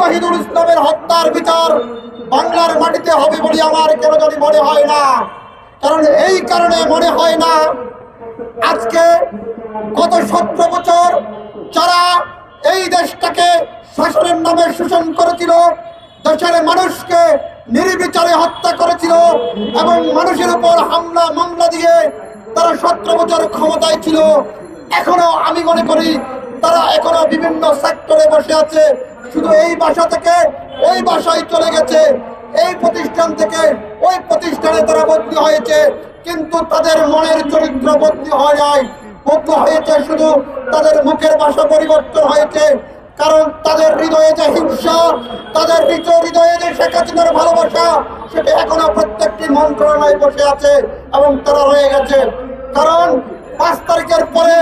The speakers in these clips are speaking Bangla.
তহিদুল ইসলামের হত্যার বিচার বাংলার মাটিতে হবে বলে আমার কেন জানি মনে হয় না। কারণ এই কারণে মনে হয় না আজকে গত সতেরো বছর যারা এই দেশটাকে শাসনের নামে শোষণ করেছিল, দেশের মানুষকে নির্বিচারে হত্যা করেছিল এবং মানুষের উপর হামলা, মামলা দিয়ে তারা সতেরো বছর ক্ষমতায় ছিল, এখনও আমি মনে করি তারা এখনও বিভিন্ন সেক্টরে বসে আছে। শুধু এই বাসা থেকে ওই বাসায় চলে গেছে। এই প্রতিষ্ঠান থেকে ওই প্রতিষ্ঠানে তারা বদলি হয়েছে। কিন্তু তাদের মনের চরিত্র বদলি হয় নাই। বদলি হয়েছে শুধু তাদের মুখের ভাষা পরিবর্তন হয়েছে। কারণ তাদের হৃদয়ে যে হিংসা, তাদের হৃদয় যে শেখ হাসিনার ভালোবাসা, সেটা এখনও প্রত্যেকটি মন্ত্রণালয়ে বসে আছে এবং তারা রয়ে গেছে। কারণ পাঁচ তারিখের পরে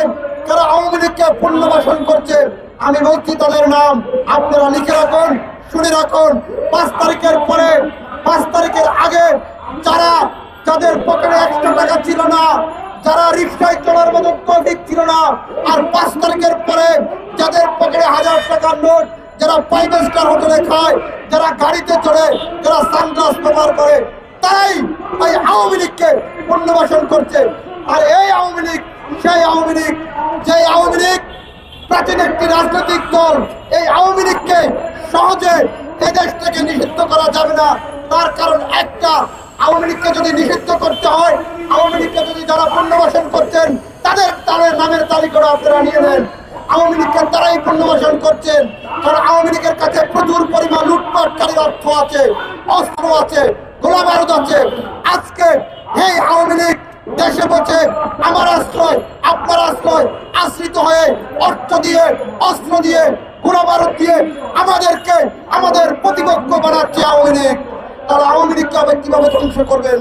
তারা আওয়ামী লীগকে পুনর্বাসন করছে। আমি বলছি তাদের নাম। আপনারা লিখে রাখুন, শুনে রাখুন। পাঁচ তারিখের পরে, পাঁচ তারিখের আগে যারা যাদের পকেটে একশো টাকা ছিল না, যারা রিক্সায় চলার মতো তৌফিক ছিল না, আর পাঁচ তারিখের পরে যাদের পকেটে হাজার টাকার নোট, যারা ফাইভ স্টার হোটেলে খায়, যারা গাড়িতে চড়ে, যারা সানগ্লাস ব্যবহার করে তাই আওয়ামী লীগকে পুনর্বাসন করছে। আর এই আওয়ামী লীগ সেই আওয়ামী লীগ যে আওয়ামী লীগ প্রাচীন একটি রাজনৈতিক দল এই আওয়ামী লীগকে সহজে এ দেশ থেকে নিষিদ্ধ করা যাবে না। তার কারণ একটা, আওয়ামী লীগকে যদি নিষিদ্ধ করতে হয়, আওয়ামী লীগকে যদি যারা পুনর্বাসন করছেন তাদের তাদের নামের তালিকা আপনারা নিয়ে নেন। আওয়ামী লীগকে তারাই পুনর্বাসন করছেন। কারণ আওয়ামী লীগের কাছে প্রচুর পরিমাণ লুটপাটকারীর অর্থ আছে, অস্ত্র আছে গোলা বারুদ আছে। আজকে এই আওয়ামী লীগ, দেশে বসে আমার আশ্রয়, আপনার আশ্রয় আশ্রিত হয়ে অর্থ দিয়ে, অস্ত্র দিয়ে গোলা বারুদ দিয়ে আমাদেরকে, আমাদের প্রতিপক্ষ বানাচ্ছে আওয়ামী লীগ। তারা আওয়ামী লীগকে আবার কীভাবে ধ্বংস করবেন?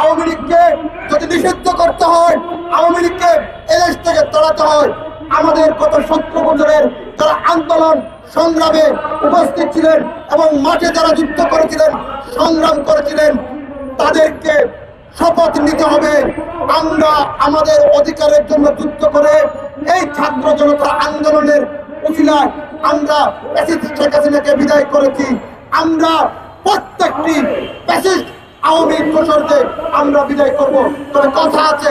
আওয়ামী লীগকে যদি নিষিদ্ধ করতে হয়, আওয়ামী লীগকে এদেশ থেকে তাড়াতে হয়। আমাদের গত সতেরো বছরের তারা আন্দোলন, সংগ্রামে উপস্থিত ছিলেন এবং মাঠে যারা যুদ্ধ করেছিলেন, সংগ্রাম করেছিলেন, তাদেরকে শপথ নিতে হবে। আমরা আমাদের অধিকারের জন্য যুদ্ধ করে এই ছাত্র জনতা আন্দোলনের উচিলায় আমরা শেখ হাসিনাকে বিদায় করেছি। আমরা প্রত্যেকটি প্যাসিস্ট আওয়ামী দোসরকে আমরা বিদায় করব। তবে কথা আছে,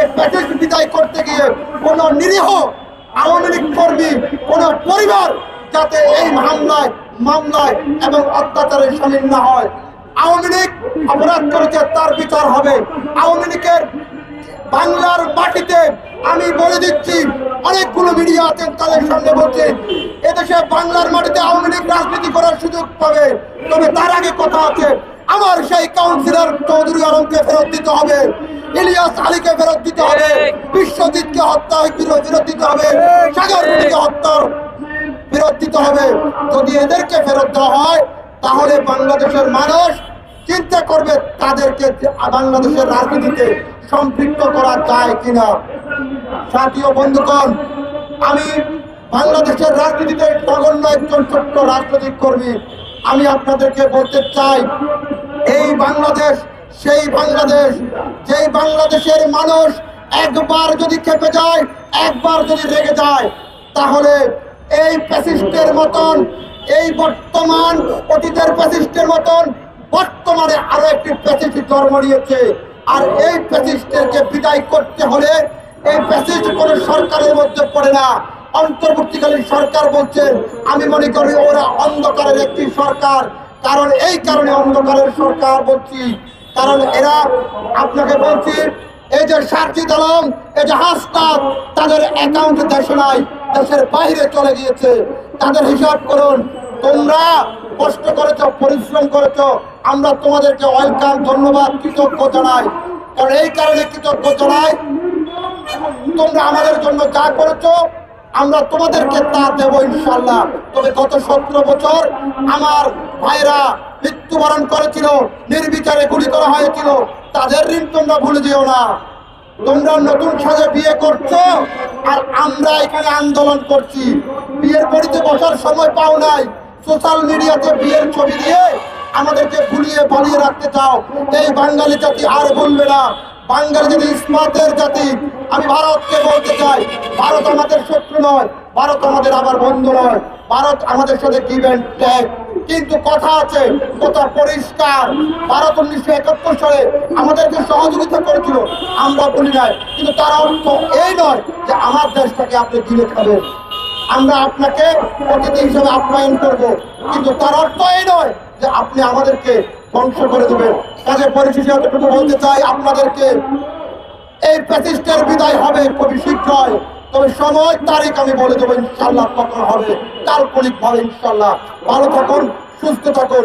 এই প্যাসিস্ট বিদায় করতে গিয়ে কোন নিরীহ আওয়ামী লীগ কর্মী, কোন পরিবার যাতে এই হামলায় মামলায় এবং অত্যাচারে সামিল না হয়। আওয়ামী লীগ অপরাধ করেছে, তার বিচার হবে। আওয়ামী লীগের বাংলার মাটিতে আমি বলে দিচ্ছি, অনেকগুলো মিডিয়া আছেন তাদের সামনে বলছে এদেশে বাংলার মাটিতে আওয়ামী লীগ রাজনীতি করার সুযোগ পাবে। তবে তার আগে কথা আছে, আমার সেই কাউন্সিলর চৌধুরী আলমকে ফেরত দিতে হবে, ইলিয়াস আলীকে ফেরত দিতে হবে, বিশ্বজিৎকে হত্যা ফেরত দিতে হবে সাগর হত্যার ফেরত দিতে হবে। যদি এদেরকে ফেরত দেওয়া হয়, তাহলে বাংলাদেশের মানুষ চিন্তা করবে তাদেরকে বাংলাদেশের রাজনীতিতে সম্পৃক্ত করা যায় কিনা? সাথীয় বন্ধুগণ, আমি বাংলাদেশের রাজনীতিতে নগণ্য একজন ছোট্ট রাজনৈতিক কর্মী। আমি আপনাদেরকে বলতে চাই, এই বাংলাদেশ, সেই বাংলাদেশ, যেই বাংলাদেশের মানুষ একবার যদি খেপে যায়, একবার যদি রেগে যায়, তাহলে এই প্যাসিস্টের মতন, এই বর্তমান অতীতের প্যাসিস্টের মতন, বর্তমানে আরও একটি প্যাসিস্ট জন্ম নিয়েছে। আর এই প্যাসিস্টকে বিদায় করতে হলে এই প্যাসিস্ট কোন সরকারের মধ্যে পড়ে না। অন্তর্বর্তীকালীন সরকার বলছেন আমি মনে করি ওরা অন্ধকারের একটি সরকার। কারণ এই কারণে অন্ধকারের সরকার বলছি। কারণ এরা, আপনাকে বলছি, এই যে সার্জিদ আলম এই যে হাসনাত তাদের অ্যাকাউন্ট দেশে নাই, দেশের বাইরে চলে গিয়েছে। তাদের হিসাব করুন, তোমরা কষ্ট করেছ, পরিশ্রম করেছ আমরা তোমাদেরকে ওয়েলকাম ধন্যবাদ, কৃতজ্ঞ জানাই। কারণ এই কারণে কৃতজ্ঞ জানাই, তোমরা আমাদের জন্য যা করেছ, আমরা তোমাদেরকে তা দেবো ইনশাল্লাহ তবে গত সতেরো বছর আমার ভাইরা মৃত্যুবরণ করেছিল, নির্বিচারে গুলি করা হয়েছিল। তাদের ঋণ তোমরা ভুলে যেও না। তোমরা নতুন সাজে বিয়ে করছ, আর আমরা এখানে আন্দোলন করছি। বিয়ের বাড়িতে বসার সময় পাও নাই সোশ্যাল মিডিয়াতে বিয়ের ছবি দিয়ে আমাদেরকে ভুলিয়ে বানিয়ে রাখতে চাও। এই বাঙালি জাতি আর বলবে না। বাঙালি জাতি ইসমাতের জাতি। আমি ভারতকে বলতে চাই, ভারত আমাদের শত্রু নয়, ভারত আমাদের আবার বন্ধু নয়, ভারত আমাদের সাথে টেক কিন্তু কথা আছে, কথা পরিষ্কার। ভারত উনিশশো একাত্তর সালে আমাদেরকে সহযোগিতা করেছিল, আমরা বলি নাই। কিন্তু তার অর্থ এই নয় যে আমার দেশটাকে আপনি গিলে খাবেন। আমরা আপনাকে অতিথি হিসেবে আপ্যায়ন করব। কিন্তু তার অর্থ এই নয় যে আপনি আমাদেরকে ধ্বংস করে দেবেন। কাজে পরিশেষে এতটুকু বলতে চাই, আপনাদেরকে এই প্যাসিস্টের বিদায় হবে খুবই শীঘ্রই। তবে সময়, তারিখ আমি বলে দেবো ইনশাল্লাহ কখন হবে। কাল্পনিক ভাবে ইনশাল্লাহ। ভালো থাকুন, সুস্থ থাকুন।